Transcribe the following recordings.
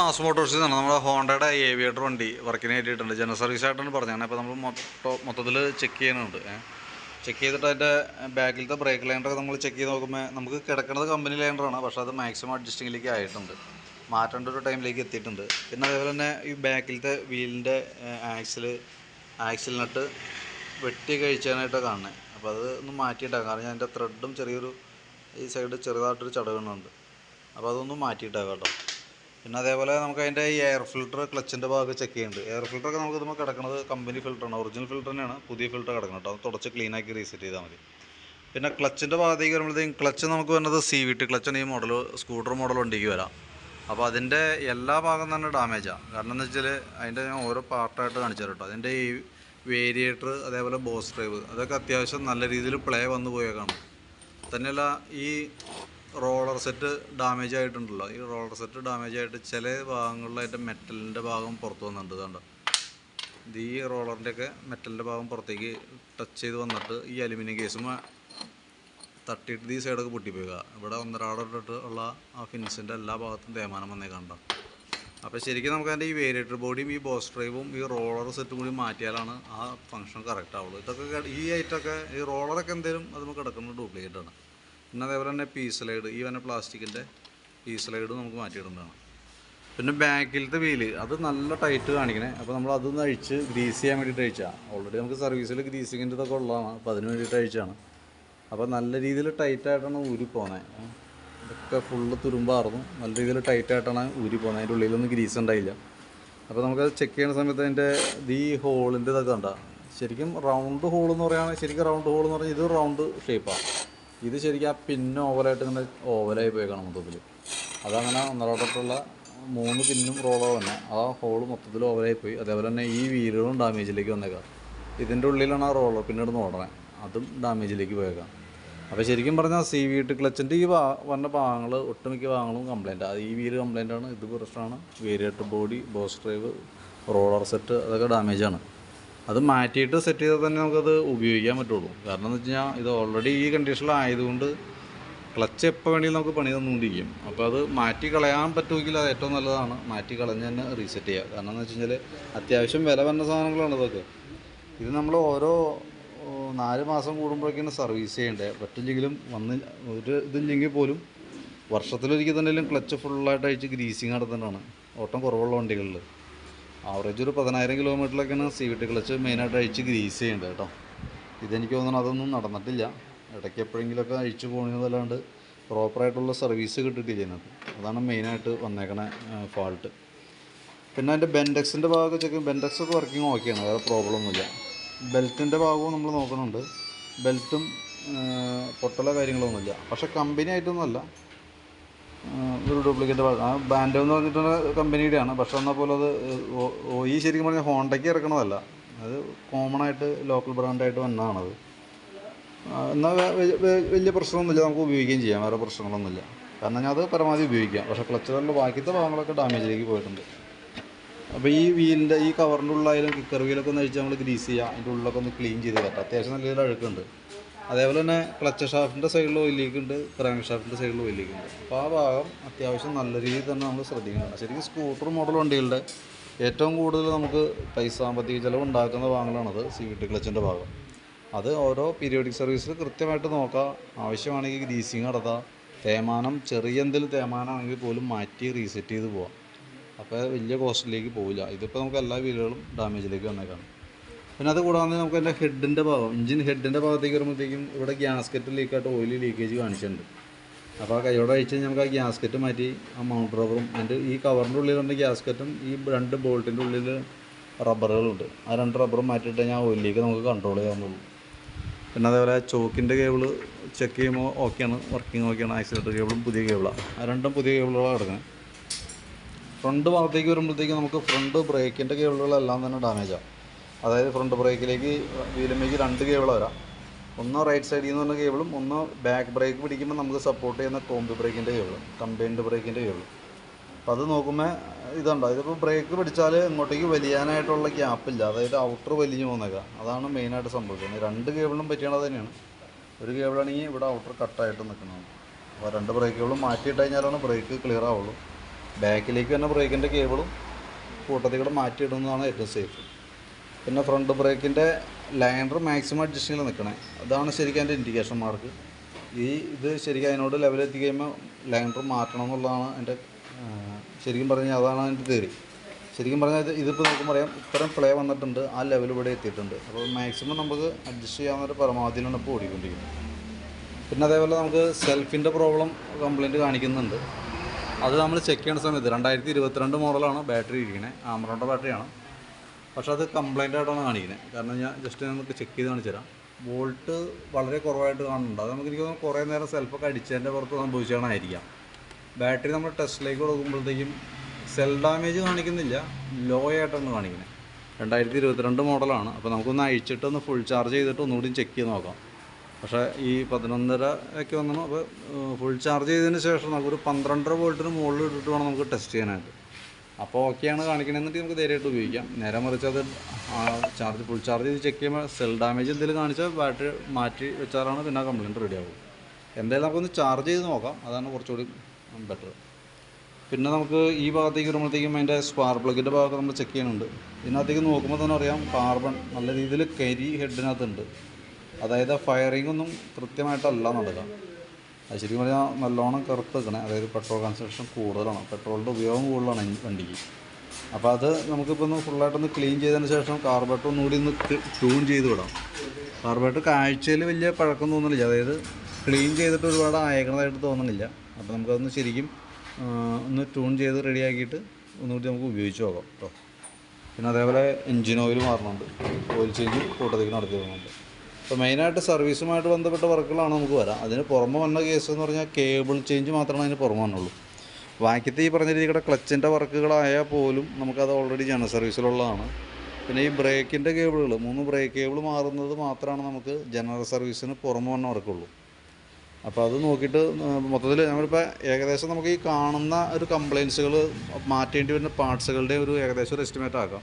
Mass നിന്നാണ് നമ്മുടെ ഹോണ്ടയുടെ ഏവിയേറ്റർ വണ്ടി വർക്കിന് കയറ്റിയിട്ടുണ്ട്. ജനറൽ സർവീസ് ആയിട്ടാണ് പറഞ്ഞത്. അപ്പോൾ നമ്മൾ മൊത്തം മൊത്തത്തിൽ ചെക്ക് ചെയ്യാനുണ്ട് ചെക്ക് ചെയ്തിട്ട് അതിന്റെ ബാക്കിലത്തെ ബ്രേക്ക് ലൈൻഡറൊക്കെ നമ്മൾ ചെക്ക് ചെയ്ത് നോക്കുമ്പോൾ നമുക്ക് കിടക്കുന്നത് കമ്പനി ലൈൻഡറാണ് പക്ഷേ അത് മാക്സിമം അഡ്ജസ്റ്റിങ്ങിലേക്ക് ആയിട്ടുണ്ട്. മാറ്റേണ്ട ഒരു ടൈമിലേക്ക് എത്തിയിട്ടുണ്ട്. പിന്നെ അതേപോലെ തന്നെ ഈ ബാക്കിലത്തെ വീലിന്റെ ആക്സിൽ ആക്സിൽ നട്ട് വെട്ടി കഴിച്ചാനായിട്ടാണ് കാണുന്നത് അപ്പോൾ അത് ഒന്ന് മാറ്റിയിട്ടാണ് കാരണം ഞാൻ ത്രെഡും ചെറിയൊരു ഈ സൈഡ് ചെറുതായിട്ടൊരു ചടവുണ്ട് അപ്പോൾ അതൊന്ന് മാറ്റിയിട്ടാണ് കേട്ടോ. പിന്നെ അതേപോലെ നമുക്ക് അതിന്റെ ഈ എയർ ഫിൽട്ടർ ക്ലച്ചിന്റെ ഭാഗം ചെക്ക് ചെയ്യുന്നുണ്ട് എയർ ഫിൽട്ടറൊക്കെ നമുക്ക് ഇതുമ്പോൾ കിടക്കുന്നത് കമ്പനി ഫിൽറ്ററാണ് ഒറിജിനൽ ഫിൽട്ടർ തന്നെയാണ്. പുതിയ ഫിൽട്ടർ കിടക്കുന്നത് അത് തുടച്ച് ക്ലീൻ ആക്കി റീസെറ്റ് ചെയ്താൽ മതി. പിന്നെ ക്ലച്ചിന്റെ ഭാഗത്തേക്ക് വരുമ്പോഴത്തേക്കും ക്ലച്ച് നമുക്ക് വരുന്നത് സി വി ടി ക്ലച്ചാണ് ഈ മോഡൽ സ്കൂട്ടർ മോഡൽ വണ്ടിക്ക് വരാം. അപ്പോൾ അതിന്റെ എല്ലാ ഭാഗം തന്നെ ഡാമേജാണ് കാരണം എന്ന് വെച്ചാൽ അതിന്റെ ഞാൻ ഓരോ പാർട്ടായിട്ട് കാണിച്ചു തരാം കേട്ടോ. അതിന്റെ ഈ വേരിയേറ്റർ അതേപോലെ ബോസ് ഡ്രൈവ് അതൊക്കെ അത്യാവശ്യം നല്ല രീതിയിൽ പ്ലേ വന്നു പോയേക്കാണ്. തന്നെയല്ല ഈ റോളർ സെറ്റ് ഡാമേജ് ആയിട്ടുണ്ടല്ലോ. ഈ റോളർ സെറ്റ് ഡാമേജ് ആയിട്ട് ചില ഭാഗങ്ങളിലായിട്ട് മെറ്റലിന്റെ ഭാഗം പുറത്ത് വന്നിട്ടുണ്ട് ഇത് ഈ റോളറിന്റെയൊക്കെ മെറ്റലിന്റെ ഭാഗം പുറത്തേക്ക് ടച്ച് ചെയ്ത് വന്നിട്ട് ഈ അലുമിനിയം കേസും തട്ടിയിട്ട് ഈ സൈഡൊക്കെ പൊട്ടിപ്പോയിക്കുക ഇവിടെ ഒന്നരാടോട്ട് ഉള്ള ആ ഫിൻസിന്റെ എല്ലാ ഭാഗത്തും തേമാനം വന്നേ കണ്ട? അപ്പോൾ ശരിക്കും നമുക്ക് അതിന്റെ ഈ വേരിയേറ്റർ ബോഡിയും ഈ ബോസ് ഡ്രൈവും ഈ റോളർ സെറ്റും കൂടി മാറ്റിയാലാണ് ആ ഫംഗ്ഷൻ കറക്റ്റ് ആവുള്ളൂ. ഇതൊക്കെ ഈ ഐറ്റൊക്കെ ഈ റോളറൊക്കെ എന്തെങ്കിലും അത് നമുക്ക് കിടക്കുന്നത് ഡ്യൂപ്ലിക്കേറ്റ് ആണ്. പിന്നെ അതേപോലെ തന്നെ പീ സ്ലൈഡ് ഈ വന്ന പ്ലാസ്റ്റിക്കിന്റെ പീ സ്ലൈഡ് നമുക്ക് മാറ്റിയിടുന്നതാണ്. പിന്നെ ബാക്കിലത്തെ വീൽ അത് നല്ല ടൈറ്റ് കാണിക്കണേ. അപ്പോൾ നമ്മൾ അതൊന്ന് അഴിച്ച് ഗ്രീസ് ചെയ്യാൻ വേണ്ടിയിട്ട് അഴിച്ചാണ് ഓൾറെഡി നമുക്ക് സർവീസിൽ ഗ്രീസിങ്ങിന്റെ ഇതൊക്കെ ഉള്ളതാണ്. അപ്പോൾ അതിന് വേണ്ടിയിട്ട് അഴിച്ചാണ്. അപ്പോൾ നല്ല രീതിയിൽ ടൈറ്റായിട്ടാണ് ഊരി പോകുന്നത് ഇതൊക്കെ ഫുള്ള് തുരുമ്പാർന്നു. നല്ല രീതിയിൽ ടൈറ്റായിട്ടാണ് ഊരി പോകുന്നത് അതിന്റെ ഉള്ളിലൊന്നും ഗ്രീസ് ഉണ്ടായില്ല. അപ്പോൾ നമുക്കത് ചെക്ക് ചെയ്യുന്ന സമയത്ത് അതിന്റെ ഈ ഹോളിന്റെ ഇതൊക്കെ ഉണ്ടാകും ശരിക്കും റൗണ്ട് ഹോൾ എന്ന് പറയുകയാണെങ്കിൽ ശരിക്കും റൗണ്ട് ഹോൾ എന്ന് പറഞ്ഞാൽ ഇത് റൗണ്ട് ഷേപ്പാണ് ഇത് ശരിക്കും ആ പിന്ന് ഓവറായിട്ട് ഇങ്ങനെ ഓവലായി പോയേക്കാണ് മൊത്തത്തിൽ അതങ്ങനെ ഒന്നരോട്ടുള്ള മൂന്ന് പിന്നും റോളോ തന്നെ. ആ ഹോൾ മൊത്തത്തിൽ ഓവലായി പോയി. അതേപോലെ തന്നെ ഈ വീലുകളും ഡാമേജിലേക്ക് വന്നേക്കാം. ഇതിന്റെ ഉള്ളിലാണ് ആ റോളർ പിന്നീട് ഓടണേ അതും ഡാമേജിലേക്ക് പോയേക്കാം. അപ്പോൾ ശരിക്കും പറഞ്ഞാൽ സി വി ടി ക്ലച്ചിന്റെ ഈ ഭാ വന്ന ഭാഗങ്ങൾ ഒട്ടുമിക്ക ഭാഗങ്ങളും കംപ്ലൈന്റ് അത് ഈ വീൽ കംപ്ലൈന്റ് ആണ്. ഇത് പ്രശ്നമാണ്. Variator body boss drive roller set അതൊക്കെ ഡാമേജാണ് അത് മാറ്റിയിട്ട് സെറ്റ് ചെയ്താൽ തന്നെ നമുക്കത് ഉപയോഗിക്കാൻ പറ്റുള്ളൂ. കാരണം എന്ന് വെച്ച് കഴിഞ്ഞാൽ ഇത് ഓൾറെഡി ഈ കണ്ടീഷനിലായതുകൊണ്ട് ക്ലച്ച് എപ്പോൾ വേണമെങ്കിലും നമുക്ക് പണി തന്നുകൊണ്ടിരിക്കും അപ്പോൾ അത് മാറ്റി കളയാൻ പറ്റുമെങ്കിൽ അത് ഏറ്റവും നല്ലതാണ്. മാറ്റി കളഞ്ഞ് തന്നെ റീസെറ്റ് ചെയ്യുക കാരണം എന്ന് വെച്ച് കഴിഞ്ഞാൽ അത്യാവശ്യം വില വരുന്ന സാധനങ്ങളാണ് ഇതൊക്കെ. ഇത് നമ്മൾ ഓരോ നാല് മാസം കൂടുമ്പോഴേക്കാണ് സർവീസ് ചെയ്യേണ്ടത് പറ്റില്ലെങ്കിലും വന്ന് ഒരു ഇതില്ലെങ്കിൽ പോലും വർഷത്തിലൊരിക്കൽ തന്നെ ക്ലച്ച് ഫുള്ളായിട്ട് അഴിച്ച് ഗ്രീസിങ് നടത്തുന്നതാണ് ഓട്ടം കുറവുള്ള വണ്ടികളിൽ ആവറേജ് ഒരു പതിനായിരം കിലോമീറ്ററിലൊക്കെയാണ് സി വി ടി ക്ലച്ച് മെയിനായിട്ട് അഴിച്ച് ഗ്രീസ് ചെയ്യേണ്ടത് കേട്ടോ. ഇതെനിക്ക് തോന്നുന്നു അതൊന്നും നടന്നിട്ടില്ല. ഇടയ്ക്ക് എപ്പോഴെങ്കിലുമൊക്കെ അഴിച്ചു പോകുന്നതല്ലാണ്ട് പ്രോപ്പറായിട്ടുള്ള സർവീസ് കിട്ടിയിട്ടില്ല ഇതിനകത്ത്. അതാണ് മെയിനായിട്ട് വന്നേക്കണ ഫാൾട്ട് പിന്നെ അതിന്റെ ബെൻഡെക്സിന്റെ ഭാഗമൊക്കെ ചെക്ക് ബെൻഡെക്സ് ഒക്കെ വർക്കിംഗ് ഓക്കെയാണ് വേറെ പ്രോബ്ലം ഒന്നുമില്ല. ബെൽറ്റിന്റെ ഭാഗവും നമ്മൾ നോക്കുന്നുണ്ട് ബെൽറ്റും പൊട്ടലോ കാര്യങ്ങളൊന്നുമില്ല പക്ഷേ കമ്പനി ആയിട്ടൊന്നുമല്ല ഒരു ഡ്യൂപ്ലിക്കേറ്റ് ആ ബാൻഡോ എന്ന് പറഞ്ഞിട്ടുള്ള കമ്പനിയുടെയാണ് പക്ഷെ എന്നാൽ പോലും അത് ഈ ശരിക്കും പറഞ്ഞാൽ ഹോണ്ടയ്ക്ക് ഇറക്കണതല്ല. അത് കോമൺ ആയിട്ട് ലോക്കൽ ബ്രാൻഡായിട്ട് വന്നതാണത് എന്നാൽ വലിയ പ്രശ്നമൊന്നുമില്ല. നമുക്ക് ഉപയോഗിക്കുകയും ചെയ്യാം. വേറെ പ്രശ്നങ്ങളൊന്നുമില്ല. കാരണം ഞാൻ അത് പരമാവധി ഉപയോഗിക്കാം. പക്ഷേ ക്ലച്ചറിന്റെ ബാക്കിയത്തെ ഭാഗങ്ങളൊക്കെ ഡാമേജിലേക്ക് പോയിട്ടുണ്ട്. അപ്പോൾ ഈ വീലിന്റെ ഈ കവറിന്റെ ഉള്ളിലായാലും കിക്കർ വീലൊക്കെ ഒന്ന് അഴിച്ച് നമ്മൾ ഗ്രീസ് ചെയ്യുക അതിന്റെ ഉള്ളിലൊക്കെ ഒന്ന് ക്ലീൻ ചെയ്ത് തരാം അത്യാവശ്യം നല്ല രീതിയിൽ അഴുക്കുണ്ട്. അതേപോലെ തന്നെ ക്ലച്ച് ഷാഫ്റ്റിന്റെ സൈഡിൽ ഓയിൽ ലീക്ക് ഉണ്ട് ക്രാങ്ക് ഷാഫ്റ്റിന്റെ സൈഡിൽ ഓയിൽ ലീക്ക് ഉണ്ട്. അപ്പോൾ ആ ഭാഗം അത്യാവശ്യം നല്ല രീതിയിൽ തന്നെ നമ്മൾ ശ്രദ്ധിക്കണം. ശരിക്കും സ്കൂട്ടർ മോഡൽ വണ്ടികളുടെ ഏറ്റവും കൂടുതൽ നമുക്ക് പൈസ സാമ്പത്തിക ചിലവ് ഉണ്ടാക്കുന്ന ഭാഗങ്ങളാണത് സി വി ടി ക്ലച്ചിന്റെ ഭാഗം. അത് ഓരോ പീരിയോഡിക് സർവീസിൽ കൃത്യമായിട്ട് നോക്കുക ആവശ്യമാണെങ്കിൽ ഗ്രീസിങ് നടത്താം. തേമാനം ചെറിയ എന്തെങ്കിലും തേമാനമാണെങ്കിൽ പോലും മാറ്റി റീസെറ്റ് ചെയ്ത് പോവാം. അപ്പോൾ വലിയ കോസ്റ്റിലേക്ക് പോവില്ല. ഇതിപ്പോൾ നമുക്ക് എല്ലാ വീലുകളും ഡാമേജിലേക്ക് വന്നേക്കാണ്. പിന്നെ അത് കൂടാതെ നമുക്ക് അതിന്റെ ഹെഡിന്റെ ഭാഗം എഞ്ചിൻ ഹെഡിന്റെ ഭാഗത്തേക്ക് വരുമ്പോഴത്തേക്കും ഇവിടെ ഗ്യാസ്കറ്റ് ലീക്കായിട്ട് ഓയിൽ ലീക്കേജ് കാണിച്ചിട്ടുണ്ട്. അപ്പോൾ ആ കൈയോടെ അഴിച്ച് നമുക്ക് ആ ഗ്യാസ്കറ്റ് മാറ്റി ആ മൗണ്ട് റബ്ബറും അതിന്റെ ഈ കവറിന്റെ ഉള്ളിലുണ്ട് ഗ്യാസ്കറ്റും ഈ രണ്ട് ബോൾട്ടിന്റെ ഉള്ളിൽ റബ്ബറുകളുണ്ട് ആ രണ്ട് റബ്ബറും മാറ്റിയിട്ട് ഞാൻ ഓയിലേക്ക് നമുക്ക് കൺട്രോൾ ചെയ്യാവുന്നുള്ളൂ പിന്നെ അതേപോലെ ചോക്കിന്റെ കേബിൾ ചെക്ക് ചെയ്യുമ്പോൾ ഓക്കെയാണ് വർക്കിംഗ് ഓക്കെയാണ് ആക്സിലേറ്റർ കേബിളും പുതിയ കേബിളാണ് ആ. രണ്ടും പുതിയ കേബിളുകളാണ് കിടക്കുന്നത്. ഫ്രണ്ട് ഭാഗത്തേക്ക് വരുമ്പോഴത്തേക്ക് നമുക്ക് ഫ്രണ്ട് ബ്രേക്കിന്റെ കേബിളുകളെല്ലാം തന്നെ ഡാമേജാണ് അതായത് ഫ്രണ്ട് ബ്രേക്കിലേക്ക് വീലമ്മയ്ക്ക് രണ്ട് കേബിൾ വരാം. ഒന്ന് റൈറ്റ് സൈഡിൽ നിന്ന് പറഞ്ഞ കേബിളും ഒന്ന് ബാക്ക് ബ്രേക്ക് പിടിക്കുമ്പോൾ നമുക്ക് സപ്പോർട്ട് ചെയ്യുന്ന കോമ്പി ബ്രേക്കിന്റെ കേബിൾ കമ്പൈൻഡ് ബ്രേക്കിന്റെ കേബിൾ അപ്പോൾ അത് നോക്കുമ്പോൾ ഇതുണ്ടോ? ഇതിപ്പോൾ ബ്രേക്ക് പിടിച്ചാൽ ഇങ്ങോട്ടേക്ക് വലിയാനായിട്ടുള്ള ഗ്യാപ്പില്ല അതായത് ഔട്ടർ വലിഞ്ഞു പോകുന്നേക്കാം അതാണ് മെയിനായിട്ട് സംഭവിക്കുന്നത്. രണ്ട് കേബിളും പറ്റിയണത് തന്നെയാണ്. ഒരു കേബിളാണെങ്കിൽ ഇവിടെ ഔട്ടർ കട്ടായിട്ട് നിൽക്കുന്നത് അപ്പോൾ രണ്ട് ബ്രേക്കുകളും മാറ്റിയിട്ട് കഴിഞ്ഞാലാണ് ബ്രേക്ക് ക്ലിയർ ആവുള്ളൂ. ബാക്കിലേക്ക് തന്നെ ബ്രേക്കിന്റെ കേബിളും കൂട്ടത്തിൽ കൂടെ മാറ്റിയിടുന്നതാണ് ഏറ്റവും സേഫ് പിന്നെ ഫ്രണ്ട് ബ്രേക്കിന്റെ ലൈനർ മാക്സിമം അഡ്ജസ്റ്റിങ്ങിൽ നിൽക്കണേ അതാണ് ശരിക്കും അതിന്റെ ഇൻഡിക്കേഷൻ മാർക്ക് ഈ ഇത് ശരിക്കും അതിനോട് ലെവലെത്തി കഴിയുമ്പോൾ ലൈനർ മാറ്റണം എന്നുള്ളതാണ് എന്റെ ശരിക്കും പറഞ്ഞാൽ അതാണ് എന്റെ തേറി ശരിക്കും പറഞ്ഞാൽ ഇത് ഇതിപ്പോൾ നോക്കുമ്പോൾ അറിയാം ഇത്രയും പ്ലേ വന്നിട്ടുണ്ട് ആ ലെവൽ ഇവിടെ എത്തിയിട്ടുണ്ട്. അപ്പോൾ മാക്സിമം നമുക്ക് അഡ്ജസ്റ്റ് ചെയ്യാവുന്ന ഒരു പരമാവധിയിലാണ് ഇപ്പോൾ ഓടിക്കൊണ്ടിരിക്കുന്നത്. പിന്നെ അതേപോലെ നമുക്ക് സെൽഫിന്റെ പ്രോബ്ലം കംപ്ലയിന്റ് കാണിക്കുന്നുണ്ട്. അത് നമ്മൾ ചെക്ക് ചെയ്യുന്ന സമയത്ത് രണ്ടായിരത്തി ഇരുപത്തിരണ്ട് മോഡലാണ് ബാറ്ററി ഇരിക്കുന്നത് ആമറോണ്ട ബാറ്ററിയാണ് പക്ഷേ അത് കംപ്ലൈന്റ് ആയിട്ടാണ് കാണിക്കുന്നത് കാരണം ഞാൻ ജസ്റ്റ് നമുക്ക് ചെക്ക് ചെയ്ത് കാണിച്ചു തരാം. വോൾട്ട് വളരെ കുറവായിട്ട് കാണുന്നുണ്ട്. അത് നമുക്ക് എനിക്ക് തോന്നുന്നു കുറേ നേരം സെൽഫൊക്കെ അടിച്ചതിന്റെ പുറത്ത് സംഭവിച്ചാണായിരിക്കാം ബാറ്ററി നമ്മൾ ടെസ്റ്റിലേക്ക് കൊടുക്കുമ്പോഴത്തേക്കും സെൽ ഡാമേജ് കാണിക്കുന്നില്ല. ലോ ആയിട്ടാണ് കാണിക്കുന്നത് രണ്ടായിരത്തി ഇരുപത്തിരണ്ട് മോഡലാണ്. അപ്പോൾ നമുക്കൊന്ന് അഴിച്ചിട്ട് ഒന്ന് ഫുൾ ചാർജ് ചെയ്തിട്ട് ഒന്നുകൂടി ചെക്ക് ചെയ്ത് നോക്കാം. പക്ഷേ ഈ പതിനൊന്നര ഒക്കെ വന്നു അപ്പോൾ ഫുൾ ചാർജ് ചെയ്തതിന് ശേഷം നമുക്കൊരു പന്ത്രണ്ടര വോൾട്ടിന് മുകളിൽ ഇട്ടിട്ട് വേണം നമുക്ക് ടെസ്റ്റ് ചെയ്യാനായിട്ട്. അപ്പോൾ ഓക്കെയാണ് കാണിക്കണമെന്നിട്ട് നമുക്ക് ധൈര്യമായിട്ട് ഉപയോഗിക്കാം. നേരെ മറിച്ച് അത് ചാർജ് ഫുൾ ചാർജ് ചെയ്ത് ചെക്ക് ചെയ്യുമ്പോൾ സെൽ ഡാമേജ് എന്തെങ്കിലും കാണിച്ചാൽ ബാറ്ററി മാറ്റി വെച്ചാലാണ് പിന്നെ കംപ്ലയിന്റ് റെഡി ആവും എന്തായാലും നമുക്കൊന്ന് ചാർജ് ചെയ്ത് നോക്കാം. അതാണ് കുറച്ചുകൂടി ബെറ്റർ പിന്നെ നമുക്ക് ഈ ഭാഗത്തേക്ക് വരുമ്പോഴത്തേക്കും അതിന്റെ സ്പാർ പ്ലഗിന്റെ ഭാഗത്ത് നമ്മൾ ചെക്ക് ചെയ്യുന്നുണ്ട്. ഇതിനകത്തേക്ക് നോക്കുമ്പോൾ തന്നെ അറിയാം കാർബൺ നല്ല രീതിയിൽ കരി ഹെഡിനകത്തുണ്ട് അതായത് ഫയറിംഗ് ഒന്നും കൃത്യമായിട്ടല്ല നടക്കുക. അത് ശരിക്കും പറഞ്ഞാൽ നല്ലോണം കറുത്ത് വെക്കണേ. അതായത് പെട്രോൾ കൺസംഷൻ കൂടുതലാണ്. പെട്രോളിന്റെ ഉപയോഗം കൂടുതലാണ് വണ്ടിക്ക്. അപ്പോൾ അത് നമുക്കിപ്പോൾ ഒന്ന് ഫുള്ളായിട്ടൊന്ന് ക്ലീൻ ചെയ്തതിന് ശേഷം കാർബേറ്റർ ഒന്നുകൂടി ഒന്ന് ട്യൂൺ ചെയ്ത് വിടാം. കാർബേറ്റർ കാഴ്ചയിൽ വലിയ പഴക്കം തോന്നുന്നില്ല. അതായത് ക്ലീൻ ചെയ്തിട്ട് ഒരുപാട് അയക്കണതായിട്ട് തോന്നുന്നില്ല. അപ്പോൾ നമുക്കതൊന്ന് ശരിക്കും ഒന്ന് ട്യൂൺ ചെയ്ത് റെഡിയാക്കിയിട്ട് ഒന്നുകൂടി നമുക്ക് ഉപയോഗിച്ച് നോക്കാം കേട്ടോ പിന്നെ അതേപോലെ എൻജിൻ ഓയിൽ മാറുന്നുണ്ട് ഓയിൽ ചേഞ്ച് കൂട്ടത്തേക്ക് നടത്തി വരുന്നുണ്ട് അപ്പോൾ മെയിനായിട്ട് സർവീസുമായിട്ട് ബന്ധപ്പെട്ട വർക്കുകളാണ് നമുക്ക് വരാം. അതിന് പുറമെ വന്ന കേസ് എന്ന് പറഞ്ഞാൽ കേബിൾ ചേഞ്ച് മാത്രമാണ് അതിന് പുറമെ വന്നുള്ളൂ. ബാക്കിയത്തെ ഈ പറഞ്ഞ രീതിയുടെ ക്ലച്ചിന്റെ വർക്കുകളായാൽ പോലും നമുക്കത് ഓൾറെഡി ജനറൽ സർവീസിലുള്ളതാണ്. പിന്നെ ഈ ബ്രേക്കിന്റെ കേബിളുകൾ മൂന്ന് ബ്രേക്ക് കേബിൾ മാറുന്നത് മാത്രമാണ് നമുക്ക് ജനറൽ സർവീസിന് പുറമെ വന്ന വർക്കുള്ളൂ. അപ്പോൾ അത് നോക്കിയിട്ട് മൊത്തത്തിൽ നമ്മളിപ്പോൾ ഏകദേശം നമുക്ക് ഈ കാണുന്ന ഒരു കംപ്ലയിൻസുകൾ മാറ്റേണ്ടി വരുന്ന പാർട്സുകളുടെ ഒരു ഏകദേശം ഒരു എസ്റ്റിമേറ്റ് ആക്കാം.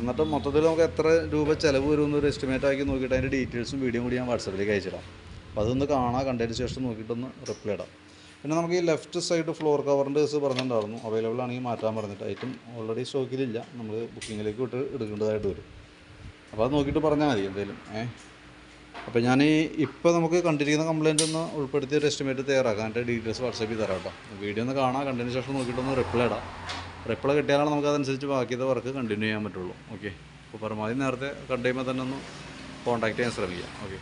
എന്നിട്ട് മൊത്തത്തിൽ നമുക്ക് എത്ര രൂപ ചിലവ് വരുമെന്ന് ഒരു എസ്റ്റിമേറ്റ് ആക്കി നോക്കിയിട്ട് അതിന്റെ ഡീറ്റെയിൽസും വീഡിയോ കൂടി ഞാൻ വാട്സപ്പിലേക്ക് അയച്ചിടാം. അപ്പോൾ അതൊന്ന് കാണാൻ കണ്ടതിന് ശേഷം നോക്കിയിട്ടൊന്ന് റിപ്ലൈ ഇടാം. പിന്നെ നമുക്ക് ഈ ലെഫ്റ്റ് സൈഡ് ഫ്ലോർ കവറിന്റെ കേസ് പറഞ്ഞിട്ടുണ്ടായിരുന്നു. അവൈലബിൾ ആണെങ്കിൽ മാറ്റാൻ പറഞ്ഞിട്ട്. ഐറ്റം ഓൾറെഡി സ്റ്റോക്കിലില്ല നമ്മൾ ബുക്കിങ്ങിലേക്ക് വിട്ട് എടുക്കേണ്ടതായിട്ട് വരും. അപ്പോൾ അത് നോക്കിയിട്ട് പറഞ്ഞാൽ മതി എന്തെങ്കിലും ഏഹ് അപ്പോൾ ഞാൻ ഇപ്പോൾ നമുക്ക് കണ്ടിരിക്കുന്ന കംപ്ലയിന്റ് ഒന്ന് ഉൾപ്പെടുത്തി ഒരു എസ്റ്റിമേറ്റ് തയ്യാറാക്കാം. എന്റെ ഡീറ്റെയിൽസ് വാട്സപ്പിൽ തരാം കേട്ടോ. വീഡിയോ ഒന്ന് കാണാം കണ്ടതിന് ശേഷം നോക്കിയിട്ടൊന്ന് റിപ്ലൈ ഇടാം. റിപ്ലൈ കിട്ടിയാലാണ് നമുക്ക് അതനുസരിച്ച് ബാക്കിയത്തെ വർക്ക് കണ്ടിന്യൂ ചെയ്യാൻ പറ്റുള്ളൂ. ഓക്കെ അപ്പോൾ പരമാവധി നേരത്തെ കണ്ടു കഴിയുമ്പോൾ തന്നെ ഒന്ന് കോൺടാക്റ്റ് ചെയ്യാൻ ശ്രമിക്കാം ഓക്കെ